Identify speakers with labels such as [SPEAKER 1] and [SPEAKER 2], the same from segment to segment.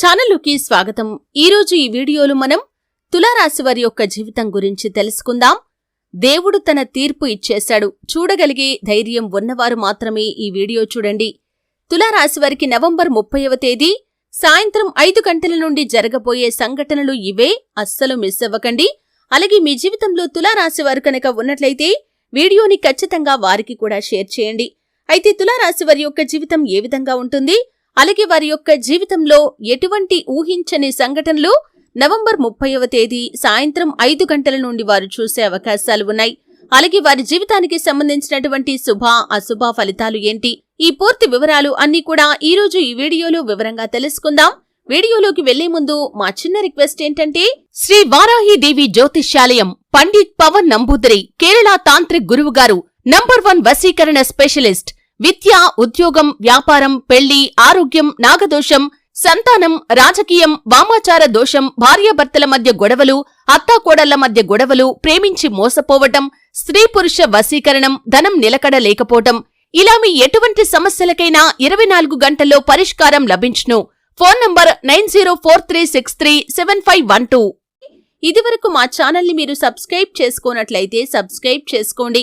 [SPEAKER 1] ఛానల్లోకి స్వాగతం. ఈరోజు ఈ వీడియోలో మనం తులారాశి వారి యొక్క జీవితం గురించి తెలుసుకుందాం. దేవుడు తన తీర్పు ఇచ్చేశాడు. చూడగలిగే ధైర్యం ఉన్నవారు మాత్రమే ఈ వీడియో చూడండి. తులారాశి వారికి నవంబర్ ముప్పైవ తేదీ సాయంత్రం ఐదు గంటల నుండి జరగబోయే సంఘటనలు ఇవే అస్సలు మిస్ అవ్వకండి. అలాగే మీ జీవితంలో తులారాశి వారు కనుక ఉన్నట్లయితే వీడియోని ఖచ్చితంగా వారికి కూడా షేర్ చేయండి. అయితే తులారాశి వారి యొక్క జీవితం ఏ విధంగా ఉంటుంది? అలాగే వారి యొక్క జీవితంలో ఎటువంటి ఊహించని సంఘటనలు నవంబర్ ముప్పైవ తేదీ సాయంత్రం ఐదు గంటల నుండి వారు చూసే అవకాశాలు ఉన్నాయి. అలాగే వారి జీవితానికి సంబంధించినటువంటి శుభ అశుభ ఫలితాలు ఏంటి? ఈ పూర్తి వివరాలు అన్ని కూడా ఈ రోజు ఈ వీడియోలో వివరంగా తెలుసుకుందాం. వీడియోలోకి వెళ్ళే ముందు మా చిన్న రిక్వెస్ట్ ఏంటంటే శ్రీ వారాహి దేవి జ్యోతిష్యాలయం పండిత్ పవన్ నంబూదరి కేరళ తాంత్రిక్ గురువు గారు నంబర్ వన్ వసీకరణ స్పెషలిస్ట్ విద్య ఉద్యోగం వ్యాపారం పెళ్ళి ఆరోగ్యం నాగదోషం సంతానం రాజకీయం వామాచార దోషం భార్యాభర్తల మధ్య గొడవలు అత్తాకోడళ్ళ మధ్య గొడవలు ప్రేమించి మోసపోవటం స్త్రీ పురుష వశీకరణం ధనం నిలకడ లేకపోవటం. ఇలా మీ ఎటువంటి సమస్యలకైనా ఇరవై నాలుగు గంటల్లో పరిష్కారం లభించును. Phone number nine zero four three six three seven five one two. ఇదివరకు మా ఛానల్ని మీరు సబ్స్క్రైబ్ చేసుకోనట్లయితే సబ్స్క్రైబ్ చేసుకోండి.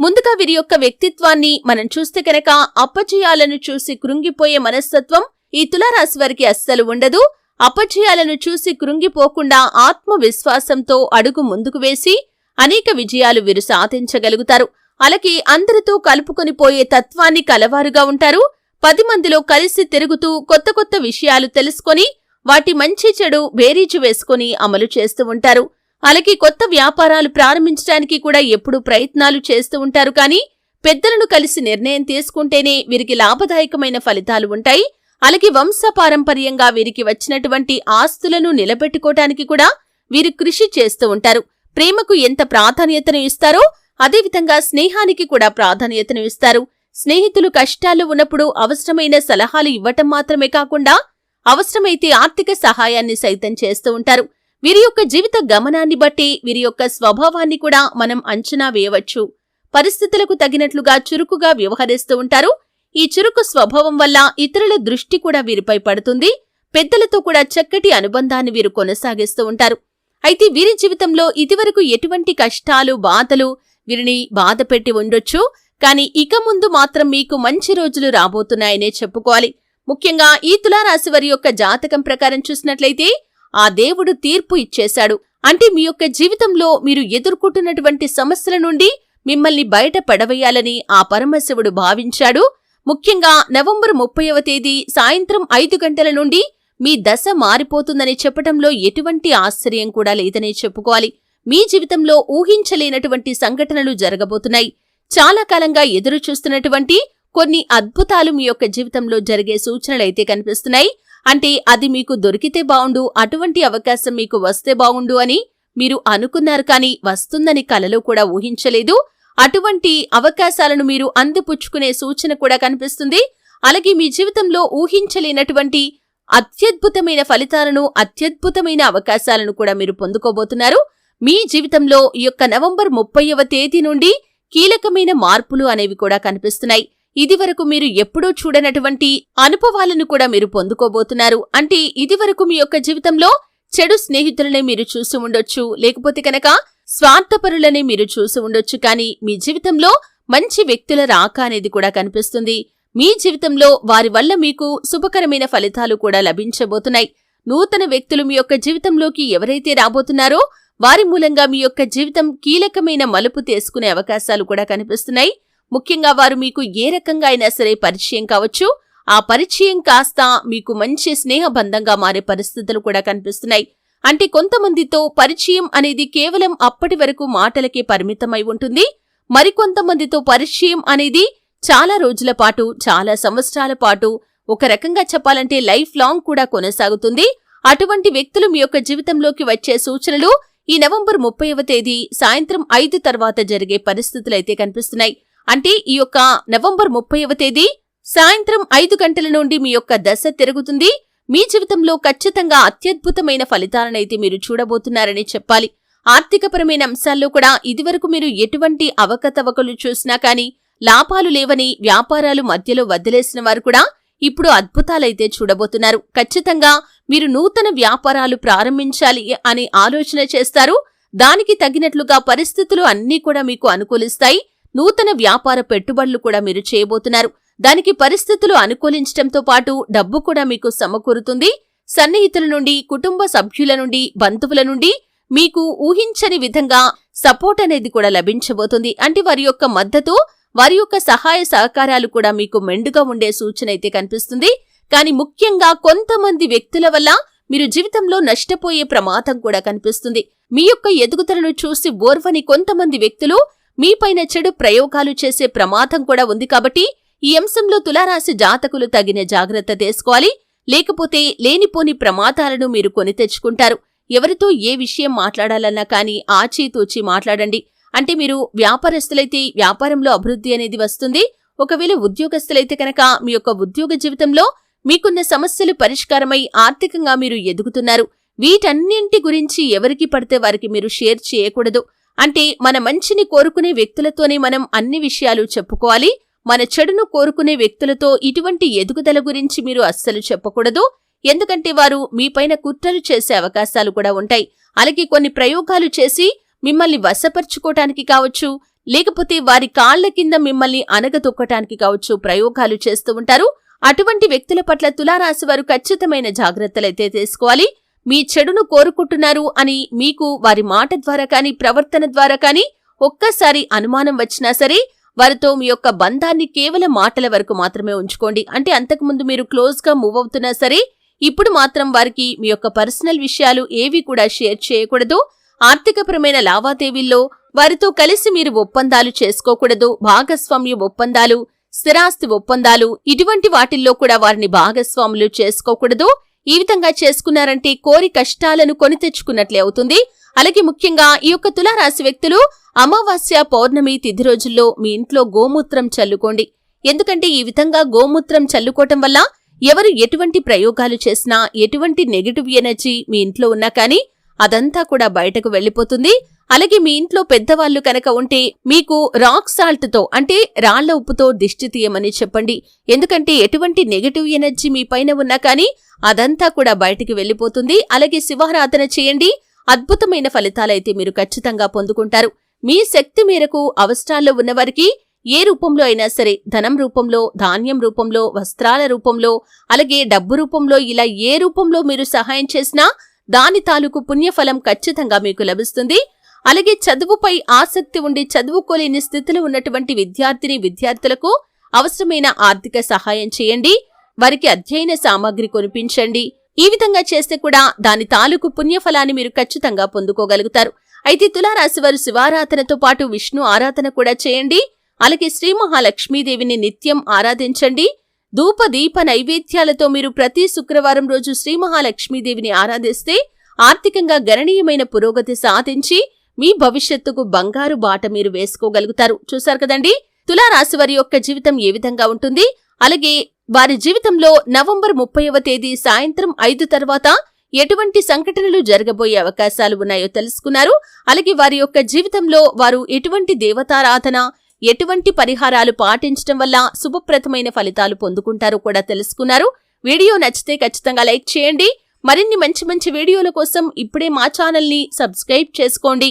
[SPEAKER 1] ముందుగా వీరి యొక్క వ్యక్తిత్వాన్ని మనం చూస్తే కనుక అప్పజయాలను చూసి కృంగిపోయే మనస్తత్వం ఈ తులారాశి వారికి అస్సలు ఉండదు. అపజయాలను చూసి కృంగిపోకుండా ఆత్మవిశ్వాసంతో అడుగు ముందుకు వేసి అనేక విజయాలు వీరు సాధించగలుగుతారు. అలాగే అందరితో కలుపుకొని పోయే తత్వాన్ని కలవారుగా ఉంటారు. పది మందిలో కలిసి తిరుగుతూ కొత్త కొత్త విషయాలు తెలుసుకొని వాటి మంచి చెడు బేరీజు వేసుకొని అమలు చేస్తూ ఉంటారు. అలాగే కొత్త వ్యాపారాలు ప్రారంభించడానికి కూడా ఎప్పుడూ ప్రయత్నాలు చేస్తూ ఉంటారు. కానీ పెద్దలను కలిసి నిర్ణయం తీసుకుంటేనే వీరికి లాభదాయకమైన ఫలితాలు ఉంటాయి. అలాగే వంశపారంపర్యంగా వీరికి వచ్చినటువంటి ఆస్తులను నిలబెట్టుకోవటానికి కూడా వీరు కృషి చేస్తూ ఉంటారు. ప్రేమకు ఎంత ప్రాధాన్యతను ఇస్తారో అదేవిధంగా స్నేహానికి కూడా ప్రాధాన్యతను ఇస్తారు. స్నేహితులు కష్టాల్లో ఉన్నప్పుడు అవసరమైన సలహాలు ఇవ్వటం మాత్రమే కాకుండా అవసరమైతే ఆర్థిక సహాయాన్ని సైతం చేస్తూ ఉంటారు. వీరి యొక్క జీవిత గమనాన్ని బట్టి వీరి యొక్క స్వభావాన్ని కూడా మనం అంచనా వేయవచ్చు. పరిస్థితులకు తగినట్లుగా చురుకుగా వ్యవహరిస్తూ ఉంటారు. ఈ చురుకు స్వభావం వల్ల ఇతరుల దృష్టి కూడా వీరిపై పడుతుంది. పెద్దలతో కూడా చక్కటి అనుబంధాన్ని వీరు కొనసాగిస్తూ ఉంటారు. అయితే వీరి జీవితంలో ఇదివరకు ఎటువంటి కష్టాలు బాధలు వీరిని బాధ పెట్టి ఉండొచ్చు. కానీ ఇక ముందు మాత్రం మీకు మంచి రోజులు రాబోతున్నాయనే చెప్పుకోవాలి. ముఖ్యంగా ఈ తులారాశి వారి యొక్క జాతకం ప్రకారం చూసినట్లయితే ఆ దేవుడు తీర్పు ఇచ్చేశాడు. అంటే మీ యొక్క జీవితంలో మీరు ఎదుర్కొంటున్నటువంటి సమస్యల నుండి మిమ్మల్ని బయట పడవేయాలని ఆ పరమశివుడు భావించాడు. ముఖ్యంగా నవంబర్ ముప్పైవ తేదీ సాయంత్రం ఐదు గంటల నుండి మీ దశ మారిపోతుందని చెప్పటంలో ఎటువంటి ఆశ్చర్యం కూడా లేదనే చెప్పుకోవాలి. మీ జీవితంలో ఊహించలేనటువంటి సంఘటనలు జరగబోతున్నాయి. చాలా కాలంగా ఎదురు చూస్తున్నటువంటి కొన్ని అద్భుతాలు మీ యొక్క జీవితంలో జరిగే సూచనలైతే కనిపిస్తున్నాయి. అంటే అది మీకు దొరికితే బావుండు అటువంటి అవకాశం మీకు వస్తే బావుండు అని మీరు అనుకున్నారు కానీ వస్తుందని కలలో కూడా ఊహించలేదు. అటువంటి అవకాశాలను మీరు అందిపుచ్చుకునే సూచన కూడా కనిపిస్తుంది. అలాగే మీ జీవితంలో ఊహించలేనటువంటి అత్యద్భుతమైన ఫలితాలను అత్యద్భుతమైన అవకాశాలను కూడా మీరు పొందుకోబోతున్నారు. మీ జీవితంలో ఈ యొక్క నవంబర్ ముప్పైవ తేదీ నుండి కీలకమైన మార్పులు అనేవి కూడా కనిపిస్తున్నాయి. ఇదివరకు మీరు ఎప్పుడూ చూడనటువంటి అనుభవాలను కూడా మీరు పొందుకోబోతున్నారు. అంటే ఇదివరకు మీ యొక్క జీవితంలో చెడు స్నేహితులనే మీరు చూసి ఉండొచ్చు. లేకపోతే కనుక స్వార్థపరులనే మీరు చూసి ఉండొచ్చు. కానీ మీ జీవితంలో మంచి వ్యక్తుల రాక అనేది కూడా కనిపిస్తుంది. మీ జీవితంలో వారి వల్ల మీకు శుభకరమైన ఫలితాలు కూడా లభించబోతున్నాయి. నూతన వ్యక్తులు మీ యొక్క జీవితంలోకి ఎవరైతే రాబోతున్నారో వారి మూలంగా మీ యొక్క జీవితం కీలకమైన మలుపు తీసుకునే అవకాశాలు కూడా కనిపిస్తున్నాయి. ముఖ్యంగా వారు మీకు ఏ రకంగా అయినా సరే పరిచయం కావచ్చు. ఆ పరిచయం కాస్త మీకు మంచి స్నేహబంధంగా మారే పరిస్థితులు కూడా కనిపిస్తున్నాయి. అంటే కొంతమందితో పరిచయం అనేది కేవలం అప్పటి వరకు మాటలకే పరిమితమై ఉంటుంది. మరికొంతమందితో పరిచయం అనేది చాలా రోజుల పాటు చాలా సంవత్సరాల పాటు ఒక రకంగా చెప్పాలంటే లైఫ్ లాంగ్ కూడా కొనసాగుతుంది. అటువంటి వ్యక్తులు మీ యొక్క జీవితంలోకి వచ్చే సూచనలు ఈ నవంబర్ ముప్పైవ తేదీ సాయంత్రం ఐదు తర్వాత జరిగే పరిస్థితులైతే కనిపిస్తున్నాయి. అంటే ఈ యొక్క నవంబర్ ముప్పైవ తేదీ సాయంత్రం ఐదు గంటల నుండి మీ యొక్క దశ తిరుగుతుంది. మీ జీవితంలో ఖచ్చితంగా అత్యద్భుతమైన ఫలితాలనైతే మీరు చూడబోతున్నారని చెప్పాలి. ఆర్థికపరమైన అంశాల్లో కూడా ఇదివరకు మీరు ఎటువంటి అవకతవకలు చూసినా కానీ లాభాలు లేవని వ్యాపారాలు మధ్యలో వదిలేసిన వారు కూడా ఇప్పుడు అద్భుతాలైతే చూడబోతున్నారు. ఖచ్చితంగా మీరు నూతన వ్యాపారాలు ప్రారంభించాలి అని ఆలోచన చేస్తారు. దానికి తగినట్లుగా పరిస్థితులు అన్నీ కూడా మీకు అనుకూలిస్తాయి. నూతన వ్యాపార పెట్టుబడులు కూడా మీరు చేయబోతున్నారు. దానికి పరిస్థితులు అనుకూలించడంతో పాటు డబ్బు కూడా మీకు సమకూరుతుంది. సన్నిహితుల నుండి కుటుంబ సభ్యుల నుండి బంధువుల నుండి మీకు ఊహించని విధంగా సపోర్ట్ అనేది కూడా లభించబోతుంది. అంటే వారి యొక్క మద్దతు వారి యొక్క సహాయ సహకారాలు కూడా మీకు మెండుగా ఉండే సూచన అయితే కనిపిస్తుంది. కానీ ముఖ్యంగా కొంతమంది వ్యక్తుల వల్ల మీరు జీవితంలో నష్టపోయే ప్రమాదం కూడా కనిపిస్తుంది. మీ యొక్క ఎదుగుదలను చూసి ఓర్వని కొంతమంది వ్యక్తులు మీపైన చెడు ప్రయోగాలు చేసే ప్రమాదం కూడా ఉంది కాబట్టి ఈ అంశంలో తులారాశి జాతకులు తగిన జాగ్రత్త తీసుకోవాలి. లేకపోతే లేనిపోని ప్రమాదాలను మీరు కొని తెచ్చుకుంటారు. ఎవరితో ఏ విషయం మాట్లాడాలన్నా కానీ ఆచితూచి మాట్లాడండి. అంటే మీరు వ్యాపారస్తులైతే వ్యాపారంలో అభివృద్ధి అనేది వస్తుంది. ఒకవేళ ఉద్యోగస్తులైతే కనుక మీ యొక్క ఉద్యోగ జీవితంలో మీకున్న సమస్యలు పరిష్కారమై ఆర్థికంగా మీరు ఎదుగుతున్నారు. వీటన్నింటి గురించి ఎవరికి పడితే వారికి మీరు షేర్ చేయకూడదు. అంటే మన మంచిని కోరుకునే వ్యక్తులతోనే మనం అన్ని విషయాలు చెప్పుకోవాలి. మన చెడును కోరుకునే వ్యక్తులతో ఇటువంటి ఎదుగుదల గురించి మీరు అస్సలు చెప్పకూడదు. ఎందుకంటే వారు మీపైన కుట్రలు చేసే అవకాశాలు కూడా ఉంటాయి. అలాగే కొన్ని ప్రయోగాలు చేసి మిమ్మల్ని వశపరుచుకోవటానికి కావచ్చు లేకపోతే వారి కాళ్ళ కింద మిమ్మల్ని అనగతొక్కటానికి కావచ్చు ప్రయోగాలు చేస్తూ ఉంటారు. అటువంటి వ్యక్తుల పట్ల తులారాశి వారు ఖచ్చితమైన జాగ్రత్తలైతే తీసుకోవాలి. మీ చెడును కోరుకుంటున్నారు అని మీకు వారి మాట ద్వారా కానీ ప్రవర్తన ద్వారా కానీ ఒక్కసారి అనుమానం వచ్చినా సరే వారితో మీ యొక్క బంధాన్ని కేవలం మాటల వరకు మాత్రమే ఉంచుకోండి. అంటే అంతకుముందు మీరు క్లోజ్గా మూవ్ అవుతున్నా సరే ఇప్పుడు మాత్రం వారికి మీ యొక్క పర్సనల్ విషయాలు ఏవి కూడా షేర్ చేయకూడదు. ఆర్థికపరమైన లావాదేవీల్లో వారితో కలిసి మీరు ఒప్పందాలు చేసుకోకూడదు. భాగస్వామ్య ఒప్పందాలు స్థిరాస్తి ఒప్పందాలు ఇటువంటి వాటిల్లో కూడా వారిని భాగస్వాములు చేసుకోకూడదు. ఈ విధంగా చేసుకున్నారంటే కోరి కష్టాలను కొని తెచ్చుకున్నట్లే అవుతుంది. అలాగే ముఖ్యంగా ఈ యొక్క తులారాశి వ్యక్తులు అమావాస్య పౌర్ణమి తిథి రోజుల్లో మీ ఇంట్లో గోమూత్రం చల్లుకోండి. ఎందుకంటే ఈ విధంగా గోమూత్రం చల్లుకోవటం వల్ల ఎవరు ఎటువంటి ప్రయోగాలు చేసినా ఎటువంటి నెగిటివ్ ఎనర్జీ మీ ఇంట్లో ఉన్నా కానీ అదంతా కూడా బయటకు వెళ్ళిపోతుంది అలాగే మీ ఇంట్లో పెద్దవాళ్ళు కనుక ఉంటే మీకు రాక్ సాల్ట్తో అంటే రాళ్ళ ఉప్పుతో దిష్టి తీయమని చెప్పండి. ఎందుకంటే ఎటువంటి నెగటివ్ ఎనర్జీ మీ పైన ఉన్నా కానీ అదంతా కూడా బయటికి వెళ్ళిపోతుంది అలాగే శివారాధన చేయండి. అద్భుతమైన ఫలితాలైతే మీరు ఖచ్చితంగా పొందుకుంటారు. మీ శక్తి మేరకు అవసరాల్లో ఉన్నవారికి ఏ రూపంలో అయినా సరే ధనం రూపంలో ధాన్యం రూపంలో వస్త్రాల రూపంలో అలాగే డబ్బు రూపంలో ఇలా ఏ రూపంలో మీరు సహాయం చేసినా దాని తాలూకు పుణ్యఫలం ఖచ్చితంగా మీకు లభిస్తుంది. అలాగే చదువుపై ఆసక్తి ఉండి చదువుకోలేని స్థితిలో ఉన్నటువంటి విద్యార్థిని విద్యార్థులకు అవసరమైన ఆర్థిక సహాయం చేయండి. వారికి అధ్యయన సామాగ్రి కొనిపించండి. ఈ విధంగా చేస్తే కూడా దాని తాలూకు పుణ్యఫలాన్ని మీరు ఖచ్చితంగా పొందుకోగలుగుతారు. అయితే తులారాశి వారు శివారాధనతో పాటు విష్ణు ఆరాధన కూడా చేయండి. అలాగే శ్రీ మహాలక్ష్మీదేవిని నిత్యం ఆరాధించండి. ధూప దీప నైవేద్యాలతో మీరు ప్రతి శుక్రవారం రోజు శ్రీ మహాలక్ష్మీదేవిని ఆరాధిస్తే ఆర్థికంగా గణనీయమైన పురోగతి సాధించి మీ భవిష్యత్తుకు బంగారు బాట మీరు వేసుకోగలుగుతారు. చూశారు కదండి? తులారాశి వారి యొక్క జీవితం ఏ విధంగా ఉంటుంది? అలాగే వారి జీవితంలో నవంబర్ ముప్పైవ తేదీ సాయంత్రం ఐదు తర్వాత ఎటువంటి సంఘటనలు జరగబోయే అవకాశాలు ఉన్నాయో తెలుసుకున్నారు. అలాగే వారి యొక్క జీవితంలో వారు ఎటువంటి దేవతారాధన ఎటువంటి పరిహారాలు పాటించడం వల్ల శుభప్రదమైన ఫలితాలు పొందుకుంటారో కూడా తెలుసుకున్నారు. వీడియో నచ్చితే ఖచ్చితంగా లైక్ చేయండి. మరిన్ని మంచి మంచి వీడియోల కోసం ఇప్పుడే మా ఛానల్ని సబ్స్క్రైబ్ చేసుకోండి.